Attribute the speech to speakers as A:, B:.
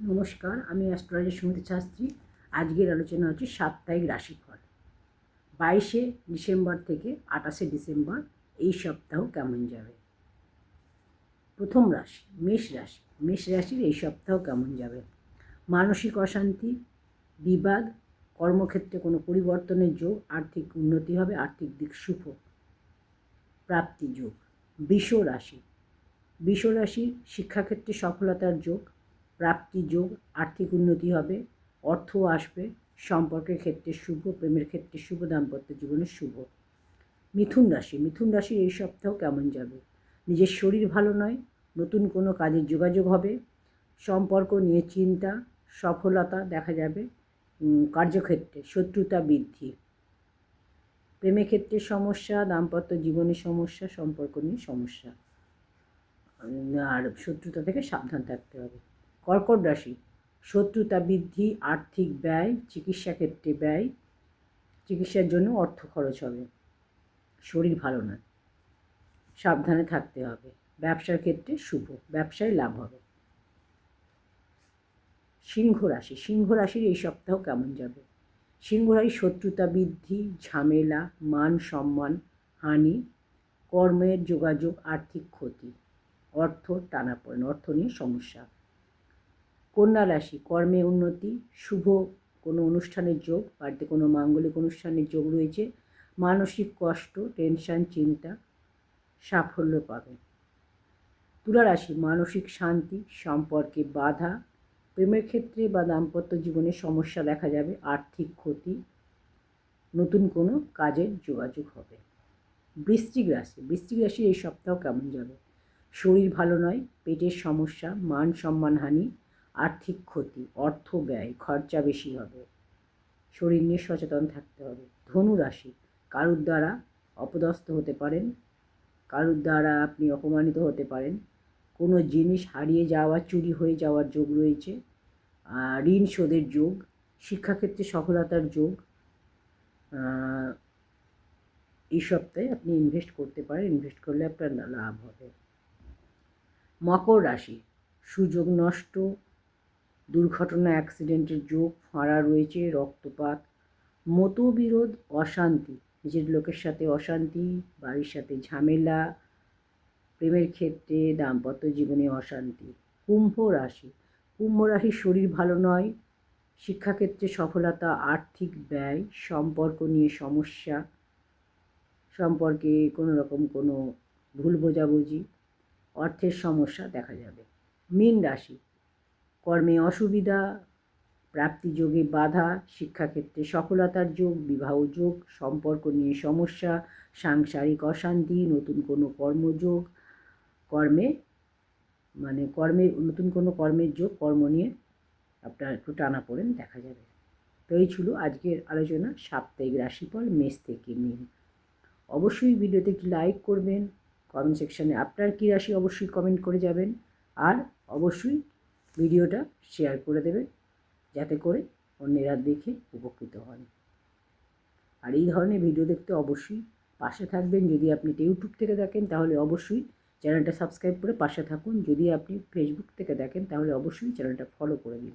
A: নমস্কার, আমি অ্যাস্ট্রোলজি সুমিত শাস্ত্রী। আজকের আলোচনা হচ্ছে সাপ্তাহিক রাশিফল। বাইশে ডিসেম্বর থেকে আঠাশে ডিসেম্বর এই সপ্তাহ কেমন যাবে? প্রথম রাশি, মেষ রাশি। মেষ রাশির এই সপ্তাহ কেমন যাবে? মানসিক অশান্তি, বিবাদ, কর্মক্ষেত্রে কোনো পরিবর্তনের যোগ, আর্থিক উন্নতি হবে, আর্থিক দিক শুভ। প্রাপ্তি যোগ। বিষ রাশি। বিষ রাশি শিক্ষাক্ষেত্রে সফলতার যোগ প্রাপ্তি যোগ, আর্থিক উন্নতি হবে, অর্থ আসবে, সম্পর্কের ক্ষেত্রে শুভ, প্রেমের ক্ষেত্রে শুভ, দাম্পত্য জীবনে শুভ। মিথুন রাশি, মিথুন রাশির এই সপ্তাহ কেমন যাবে? নিজের শরীর ভালো নয়, নতুন কোনো কাজের যোগাযোগ হবে, সম্পর্ক নিয়ে চিন্তা, সফলতা দেখা যাবে কার্যক্ষেত্রে শত্রুতা বৃদ্ধি। প্রেমের ক্ষেত্রে সমস্যা, দাম্পত্য জীবনের সমস্যা, সম্পর্ক নিয়ে সমস্যা। আর শত্রুতা থেকে সাবধান থাকতে হবে। কর্কট রাশি, শত্রুতা বৃদ্ধি, আর্থিক ব্যয়, চিকিৎসা ক্ষেত্রে ব্যয়, চিকিৎসার জন্য অর্থ খরচ হবে। শরীর ভালো না সাবধানে থাকতে হবে। ব্যবসার ক্ষেত্রে শুভ, ব্যবসায় লাভ হবে। সিংহ রাশি, সিংহ রাশির এই সপ্তাহ কেমন যাবে? সিংহ রাশি শত্রুতা বৃদ্ধি, ঝামেলা, মান সম্মান, হানি, কর্মের যোগাযোগ, আর্থিক ক্ষতি, অর্থ টানাপোড়েন অর্থ নিয়ে সমস্যা। কন্যা রাশি, কর্মে উন্নতি, শুভ কোনো অনুষ্ঠানের যোগ, বাড়িতে কোনো মাঙ্গলিক অনুষ্ঠানের যোগ রয়েছে, মানসিক কষ্ট টেনশন চিন্তা, সাফল্য পাবে তুলা রাশি, মানসিক শান্তি, সম্পর্কে বাধা, প্রেমের ক্ষেত্রে বা দাম্পত্য জীবনে সমস্যা দেখা যাবে, আর্থিক ক্ষতি, নতুন কোনো কাজের যোগাযোগ হবে। বৃশ্চিক রাশি বৃশ্চিক রাশি এই সপ্তাহ কেমন যাবে? শরীর ভালো নয়, পেটের সমস্যা, মান সম্মানহানি আর্থিক ক্ষতি, অর্থ ব্যয়, খরচা বেশি হবে। শরীর নিয়ে সচেতন থাকতে হবে। ধনু রাশি, কারুর দ্বারা অপদস্থ হতে পারেন, কারুর দ্বারা আপনি অপমানিত হতে পারেন। কোনো জিনিস হারিয়ে যাওয়া, চুরি হয়ে যাওয়ার যোগ রয়েছে। ঋণ শোধের যোগ, শিক্ষাক্ষেত্রে সফলতার যোগ এই সপ্তাহে আপনি ইনভেস্ট করতে পারেন। ইনভেস্ট করলে আপনার লাভ হবে। মকর রাশি, সুযোগ নষ্ট দুর্ঘটনা অ্যাক্সিডেন্টের যোগ, ফাঁড়া রয়েছে, রক্তপাত, মতবিরোধ, অশান্তি। নিজের লোকের সাথে অশান্তি, বাড়ির সাথে ঝামেলা, প্রেমের ক্ষেত্রে দাম্পত্য জীবনে অশান্তি। কুম্ভ রাশি। কুম্ভ রাশির শরীর ভালো নয়। শিক্ষাক্ষেত্রে সফলতা, আর্থিক ব্যয়, সম্পর্ক নিয়ে সমস্যা, সম্পর্কে কোনো রকম কোনো ভুল বোঝাবুঝি, অর্থের সমস্যা দেখা যাবে। মীন রাশি। কর্মে অসুবিধা, প্রাপ্তি যোগে বাধা, শিক্ষাক্ষেত্রে সফলতার যোগ, বিবাহ যোগ, সম্পর্ক নিয়ে সমস্যা, সাংসারিক অশান্তি, নতুন কোনো কর্মযোগ, কর্মে মানে কর্মে, নতুন কোনো কর্মের যোগ, কর্ম নিয়ে আপনার একটু টানা পড়েন, দেখা যাবে। তো এই ছিল আজকের আলোচনা, সাপ্তাহিক রাশিফল, মেষ থেকে মিন। অবশ্যই ভিডিওতে একটি লাইক করবেন কমেন্ট সেকশানে আপনার কী রাশি অবশ্যই কমেন্ট করে যাবেন, আর অবশ্যই ভিডিওটা শেয়ার করে দেবে, যাতে করে অন্যেরা দেখে উপকৃত হন। আর এই ধরনের ভিডিও দেখতে অবশ্যই পাশে থাকবেন। যদি আপনি ইউটিউব থেকে দেখেন, তাহলে অবশ্যই চ্যানেলটা সাবস্ক্রাইব করে পাশে থাকুন। যদি আপনি ফেসবুক থেকে দেখেন, তাহলে অবশ্যই চ্যানেলটা ফলো করে দিন।